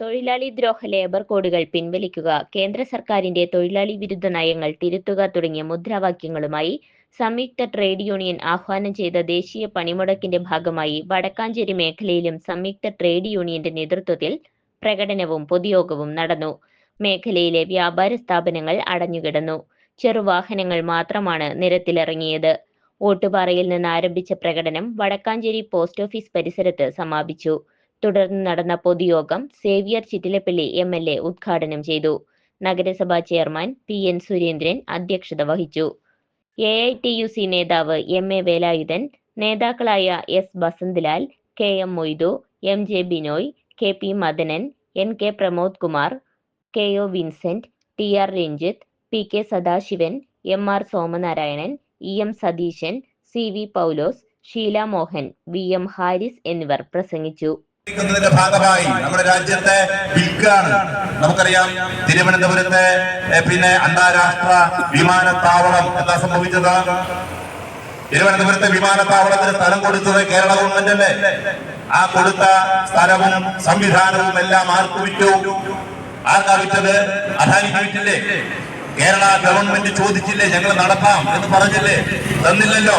തൊഴിലാളി ദ്രോഹ ലേബർ കോഡുകൾ പിൻവലിക്കുക കേന്ദ്ര സർക്കാരിന്റെ തൊഴിലാളി വിരുദ്ധ നയങ്ങൾ തിരുത്തുക തുടങ്ങിയ മുദ്രാവാക്യങ്ങളുമായി സംയുക്ത ട്രേഡ് യൂണിയൻ ആഹ്വാനം ചെയ്ത ദേശീയ പണിമുടക്കിന്റെ ഭാഗമായി വടക്കാഞ്ചേരി മേഖലയിലും സംയുക്ത ട്രേഡ് യൂണിയന്റെ നേതൃത്വത്തിൽ പ്രകടനവും പൊതുയോഗവും നടന്നു. മേഖലയിലെ വ്യാപാര സ്ഥാപനങ്ങൾ അടഞ്ഞുകിടന്നു. ചെറുവാഹനങ്ങൾ മാത്രമാണ് നിരത്തിലിറങ്ങിയത്. ഓട്ടുപാറയിൽ നിന്ന് ആരംഭിച്ച പ്രകടനം വടക്കാഞ്ചേരി പോസ്റ്റ് ഓഫീസ് പരിസരത്ത് സമാപിച്ചു. തുടർന്ന് നടന്ന പൊതുയോഗം Xavier Chittilappally M L A ഉദ്ഘാടനം ചെയ്തു. നഗരസഭാ ചെയർമാൻ പി എൻ സുരേന്ദ്രൻ അധ്യക്ഷത വഹിച്ചു. A I T U C നേതാവ് എം എ വേലായുധൻ നേതാക്കളായ S Basanthlal K M Moidu M J Binoy K P Madanan N K Pramod Kumar K O Vincent T R Ranjith P K Sadasivan M R Somanarayanan E M Satheesan C V Paulose Sheela Mohan V M Haris എന്നിവർ പ്രസംഗിച്ചു. ക്കുന്നതിന്റെ ഭാഗമായി നമ്മുടെ രാജ്യത്തെ വിൽക്കാണ്. നമുക്കറിയാം തിരുവനന്തപുരത്തെ പിന്നെ അന്താരാഷ്ട്ര വിമാനത്താവളം എന്താ സംഭവിച്ചത്? തിരുവനന്തപുരത്തെ വിമാനത്താവളത്തിന് സ്ഥലം കൊടുത്തത് കേരള ഗവൺമെന്റ് അല്ലേ? ആ കൊടുത്ത സ്ഥലവും സംവിധാനവും എല്ലാം ആർക്ക് വിറ്റു? ആർക്കാ വിറ്റത്? അദാനിക്ക് വിറ്റില്ലേ? കേരള ഗവൺമെന്റ് ചോദിച്ചില്ലേ? ഞങ്ങൾ നടത്താം എന്ന് പറഞ്ഞില്ലേ? തന്നില്ലല്ലോ.